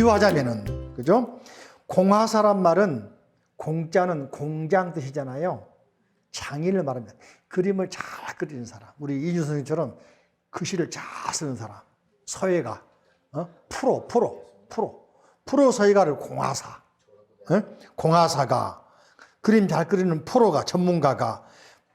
비유하자면은 그죠? 공화사란 말은 공자는 공장 뜻이잖아요. 장인을 말합니다. 그림을 잘 그리는 사람. 우리 이준 선생님처럼 글씨를 잘 쓰는 사람. 서예가 어? 프로 프로 프로 프로 서예가를 공화사. 어? 공화사가 그림 잘 그리는 프로가 전문가가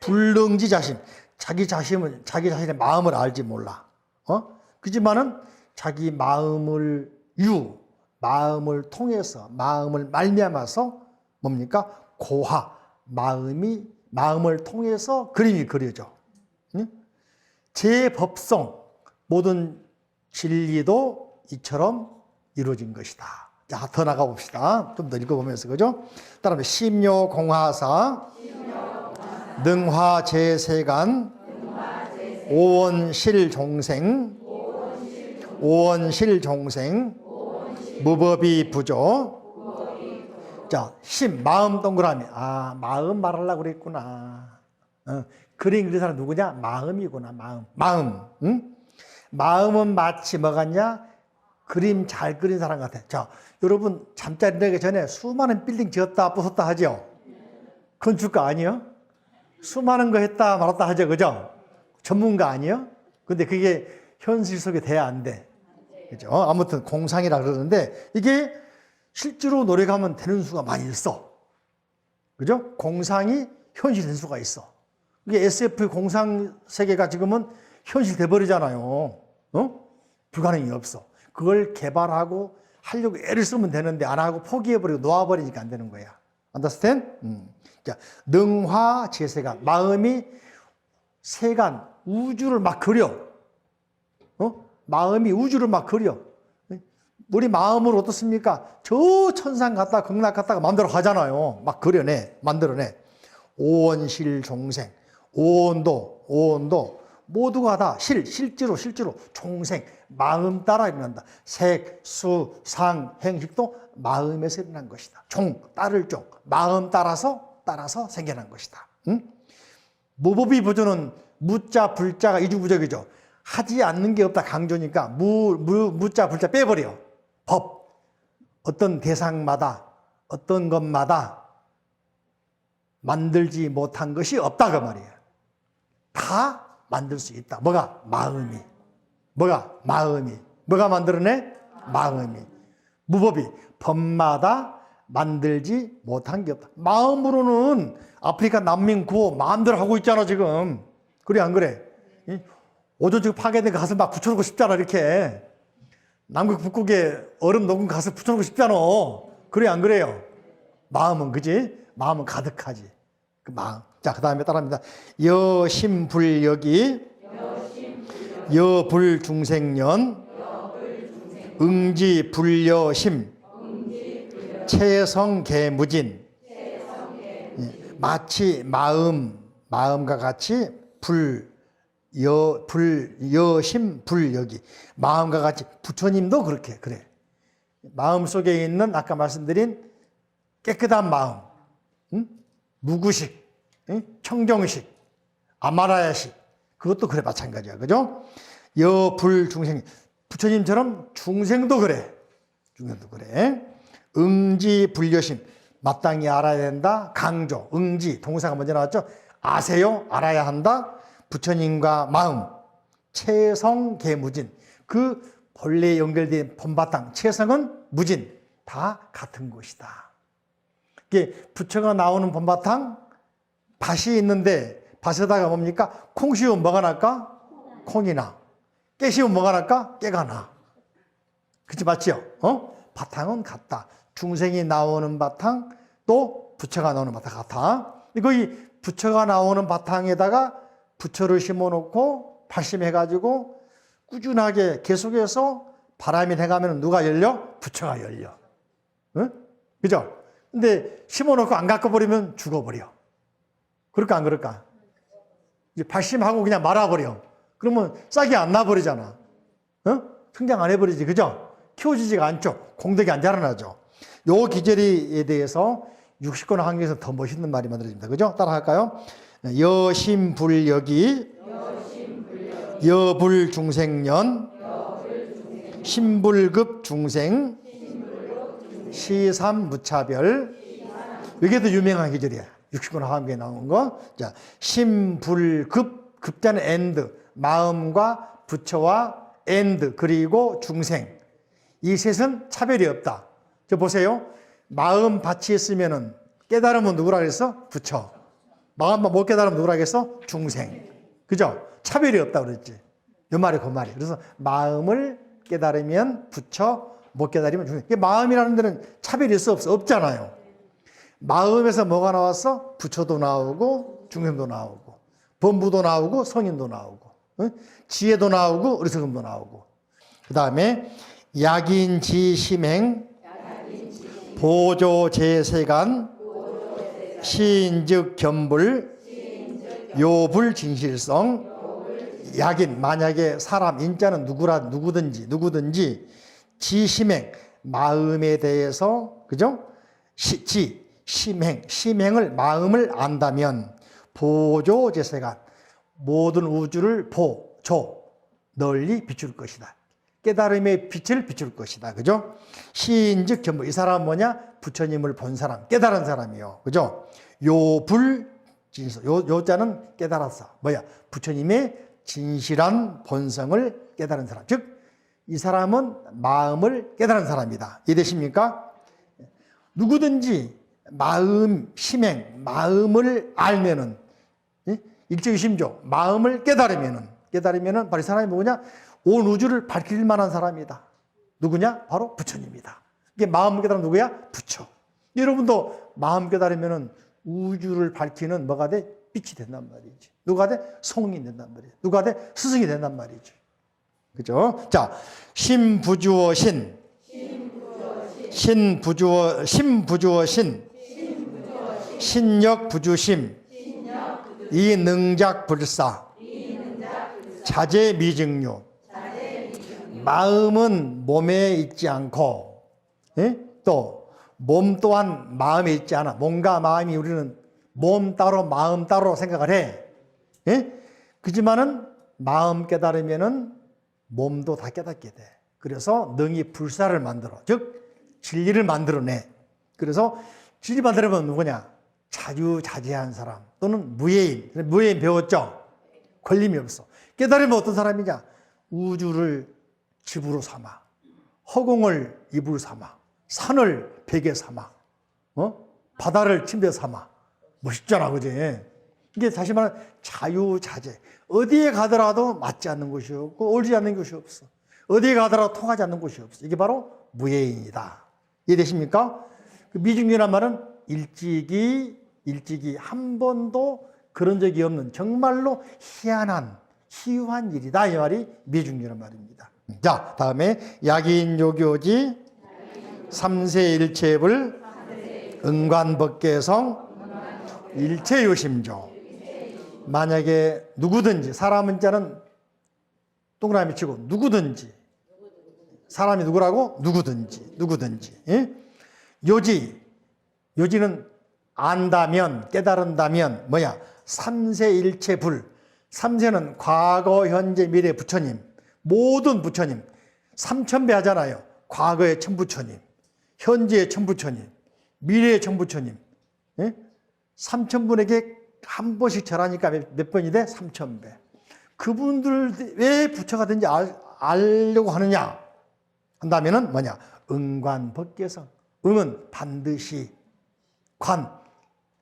불능지 자신 자기 자신은 자기 자신의 마음을 알지 몰라. 어? 그지만은 자기 마음을 유 마음을 통해서 마음을 말미암아서 뭡니까 고화 마음이 마음을 통해서 그림이 그려져. 응? 제 법성 모든 진리도 이처럼 이루어진 것이다. 자, 더 나가 봅시다. 좀 더 읽어보면서 그죠? 따라서 심요 공화사, 능화 제세간, 오원 실 종생, 오원 실 종생, 무법이 부조. 자, 심 마음 동그라미. 아, 마음 말하려고 그랬구나. 어, 그림 그린 사람 누구냐? 마음이구나. 마음. 마음. 응? 마음은 마치 뭐 같냐? 그림 잘 그린 사람 같아. 자, 여러분 잠자리 들기 전에 수많은 빌딩 지었다 부쉈다 하죠. 건축가 아니요? 수많은 거 했다 말았다 하죠. 그죠? 전문가 아니요? 근데 그게 현실 속에 돼야 안 돼. 그죠? 아무튼 공상이라 그러는데 이게 실제로 노력하면 되는 수가 많이 있어. 그죠? 공상이 현실 된 수가 있어. 이게 SF 공상 세계가 지금은 현실 돼버리잖아요. 어? 불가능이 없어. 그걸 개발하고 하려고 애를 쓰면 되는데 안 하고 포기해버리고 놓아버리니까 안 되는 거야. understand? 음. 자, 능화 제세가 마음이 세간 우주를 막 그려. 어? 마음이 우주를 막 그려. 우리 마음을 어떻습니까? 저 천상 갔다 극락 갔다가 마음대로 가잖아요. 막 그려내, 만들어내. 오원실 종생, 오원도, 오원도 모두가 다 실, 실제로, 실제로 종생, 마음 따라 일어난다. 색, 수, 상, 행식도 마음에서 일어난 것이다. 종, 따를 종, 마음 따라서, 따라서 생겨난 것이다. 응? 무법이 보조는 무자, 불자가 이주부적이죠. 하지 않는 게 없다 강조니까 무, 무, 무자, 불자 빼버려. 법. 어떤 대상마다, 어떤 것마다 만들지 못한 것이 없다 그 말이에요. 다 만들 수 있다. 뭐가? 마음이. 뭐가? 마음이. 뭐가 만들어내? 마음이. 무법이. 법마다 만들지 못한 게 없다. 마음으로는 아프리카 난민 구호 마음대로 하고 있잖아, 지금. 그래, 안 그래? 오전 지금 파괴된 가서 막 붙여놓고 싶잖아, 이렇게. 남극, 북극에 얼음 녹은 가서 붙여놓고 싶잖아. 그래, 안 그래요? 마음은, 그지? 마음은 가득하지. 그 마음. 자, 그 다음에 따라합니다. 여심불여기, 여불중생년, 응지불여심, 체성개무진. 예, 마치 마음, 마음과 같이 불, 여, 불, 여 심, 불 여기. 마음과 같이 부처님도 그렇게, 그래. 마음 속에 있는 아까 말씀드린 깨끗한 마음, 응? 무구식, 응? 청정식, 아마라야식. 그것도 그래, 마찬가지야. 그죠? 여, 불, 중생. 부처님처럼 중생도 그래. 중생도 그래. 응지, 불여심. 마땅히 알아야 된다. 강조, 응지. 동사가 먼저 나왔죠? 아세요? 알아야 한다. 부처님과 마음, 체성 개무진. 그 본래 연결된 본바탕, 체성은 무진. 다 같은 것이다. 이게 부처가 나오는 본바탕, 밭이 있는데 밭에다가 뭡니까? 콩 씌우면 뭐가 날까? 콩이 나. 깨 씌우면 뭐가 날까? 깨가 나. 그치 맞지요? 어? 바탕은 같다. 중생이 나오는 바탕 또 부처가 나오는 바탕 같아. 거기 부처가 나오는 바탕에다가 부처를 심어놓고 발심해가지고 꾸준하게 계속해서 바람이 돼가면 누가 열려? 부처가 열려. 응? 그죠? 근데 심어놓고 안 갖고 버리면 죽어버려. 그럴까 안 그럴까? 이제 발심하고 그냥 말아버려. 그러면 싹이 안 나버리잖아. 어? 성장 안 해버리지. 그죠? 키워지지가 않죠. 공덕이 안 자라나죠. 요 기절에 대해서 60권 한계에서 더 멋있는 말이 만들어집니다. 그죠? 따라 할까요? 여심불여기, 여불중생년, 신불급 중생, 시삼 무차별. 이게 더 유명한 계절이야. 69나 하음에 나온 거. 자, 심불급 급자는 엔드. 마음과 부처와 엔드 그리고 중생. 이 셋은 차별이 없다. 저 보세요. 마음 밭이 있으면은 깨달으면 누구라 그랬어? 부처. 마음만 못 깨달으면 누구라 그랬어? 중생. 그죠? 차별이 없다 그랬지. 요 말이 그 말이. 그래서 마음을 깨달으면 부처, 못 깨달으면 중생. 이게 마음이라는 데는 차별이 있어 없어? 없잖아요. 마음에서 뭐가 나왔어? 부처도 나오고 중생도 나오고 범부도 나오고 성인도 나오고 응? 지혜도 나오고 어리석음도 나오고 그 다음에 약인지심행 보조재세간 시인즉 견불 요불 진실성 약인 만약에 사람 인자는 누구라 누구든지 누구든지 지심행 마음에 대해서 그죠? 시, 지 심행 심행을 마음을 안다면 보조재세간 모든 우주를 보조 널리 비출 것이다. 깨달음의 빛을 비출 것이다. 그죠? 시인즉 견부. 이 사람은 뭐냐? 부처님을 본 사람, 깨달은 사람이요. 그죠? 요불 진실. 요, 요 자는 깨달았어. 뭐야? 부처님의 진실한 본성을 깨달은 사람. 즉, 이 사람은 마음을 깨달은 사람이다. 이해되십니까? 누구든지 마음, 심행, 마음을 알면은, 예? 일제유심조, 마음을 깨달으면은, 깨달으면은 바로 이 사람이 뭐냐? 온 우주를 밝힐 만한 사람이다. 누구냐? 바로 부처님이다. 이게 마음 깨달은 누구야? 부처. 여러분도 마음 깨달으면은 우주를 밝히는 뭐가 돼? 빛이 된단 말이지. 누가 돼? 성이 된단 말이지. 누가 돼? 스승이 된단 말이지. 그죠? 자, 신부주어 신. 신부주어, 신부주어 신. 신력 부주심. 이능작 불사. 자제 미증류. 마음은 몸에 있지 않고, 예? 또, 몸 또한 마음에 있지 않아. 몸과 마음이 우리는 몸 따로, 마음 따로 생각을 해. 예? 그지만은 마음 깨달으면은 몸도 다 깨닫게 돼. 그래서 능히 불사를 만들어. 즉, 진리를 만들어내. 그래서 진리 만들면 누구냐? 자유자재한 사람 또는 무예인. 무예인 배웠죠? 걸림이 없어. 깨달으면 어떤 사람이냐? 우주를 집으로 삼아. 허공을 이불 삼아. 산을 베개 삼아. 어? 바다를 침대 삼아. 멋있잖아, 그지? 이게 다시 말하면 자유자재. 어디에 가더라도 맞지 않는 곳이 없고, 옳지 않는 곳이 없어. 어디에 가더라도 통하지 않는 곳이 없어. 이게 바로 무예인이다. 이해되십니까? 그 미중이란 말은 일찍이, 일찍이 한 번도 그런 적이 없는 정말로 희한한, 희유한 일이다. 이 말이 미중이란 말입니다. 자, 다음에 약인 요교지, 삼세 일체불, 은관법계성, 일체요심조. 만약에 누구든지 사람은 자는 동그라미 치고 누구든지 사람이 누구라고 누구든지 누구든지 예? 요지 요지는 안다면 깨달은다면 뭐야 삼세일체 불 삼세는 과거 현재 미래 부처님 모든 부처님 삼천배 하잖아요 과거의 천부처님 현재의 천부처님 미래의 천부처님 예? 삼천분에게 한 번씩 절하니까 몇, 몇 번이 돼? 삼천 배. 그분들 왜 부처가 된지 알, 알려고 하느냐? 한다면은 뭐냐? 응관 법계성. 응은 반드시 관,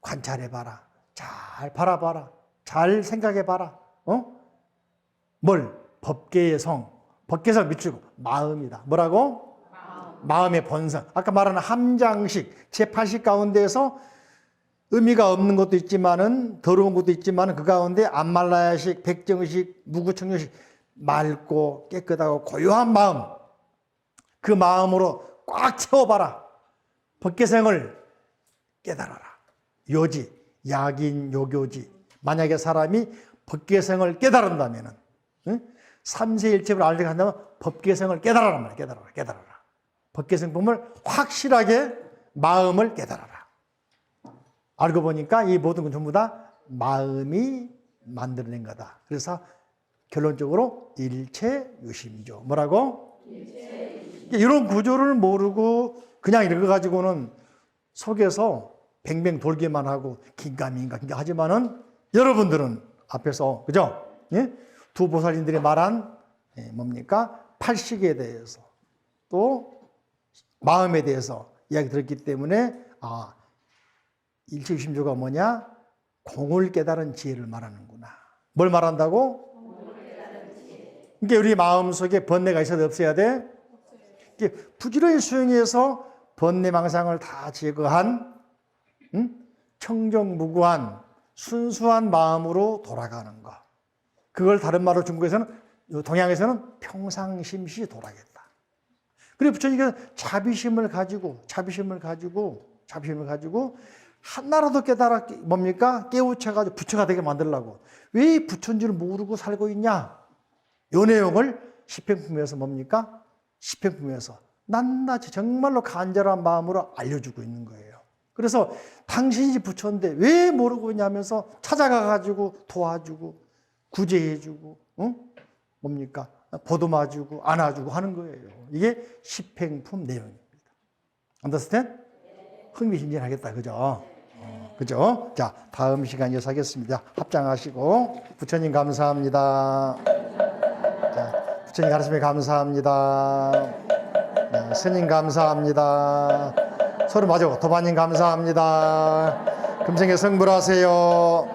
관찰해봐라. 잘 바라봐라. 잘 생각해봐라. 어? 뭘? 법계의 성. 법계성 미치고 마음이다. 뭐라고? 마음. 의 본성. 아까 말한 함장식, 제8식 가운데에서 의미가 없는 것도 있지만은 더러운 것도 있지만은 그 가운데 안말라야식, 백정식, 무구청정식 맑고 깨끗하고 고요한 마음 그 마음으로 꽉 채워봐라. 법계생을 깨달아라. 요지, 약인, 요교지. 만약에 사람이 법계생을 깨달은다면은 응? 삼세일체를 알게 한다면 법계생을 깨달아라 말이야. 깨달아라. 깨달아라. 법계생품을 확실하게 마음을 깨달아라. 알고 보니까 이 모든 건 전부 다 마음이 만들어낸 거다. 그래서 결론적으로 일체 유심이죠. 뭐라고? 일체 이런 구조를 모르고 그냥 이거 가지고는 속에서 뱅뱅 돌기만 하고 긴가민가 긴가 하지만은 여러분들은 앞에서 그죠? 예? 두 보살님들이 말한 예, 뭡니까? 팔식에 대해서 또 마음에 대해서 이야기 들었기 때문에 아 일체심조가 뭐냐? 공을 깨달은 지혜를 말하는구나. 뭘 말한다고? 그러니까 우리 마음 속에 번뇌가 있어야 돼, 없어야 돼? 이게 부지런히 수행해서 번뇌 망상을 다 제거한 응? 청정무구한 순수한 마음으로 돌아가는 것. 그걸 다른 말로 중국에서는 동양에서는 평상심시 돌아겠다. 그래 부처님께서 자비심을 가지고 자비심을 가지고 자비심을 가지고 하나라도 깨달아 뭡니까 깨우쳐 가지고 부처가 되게 만들라고 왜 부처인지를 모르고 살고 있냐? 요 내용을 시편품에서 뭡니까 시편품에서 낱낱이 정말로 간절한 마음으로 알려주고 있는 거예요. 그래서 당신이 부처인데 왜 모르고 있냐면서 찾아가 가지고 도와주고 구제해주고 응? 뭡니까 보듬어주고 안아주고 하는 거예요. 이게 십행품 내용입니다. understand? 흥미진진하겠다, 그죠? 어, 그죠? 자, 다음 시간 이어서 하겠습니다. 합장하시고 부처님 감사합니다. 자, 부처님 가르침에 감사합니다. 네, 스님 감사합니다. 서로 마저 도반님 감사합니다. 금생에 성불하세요.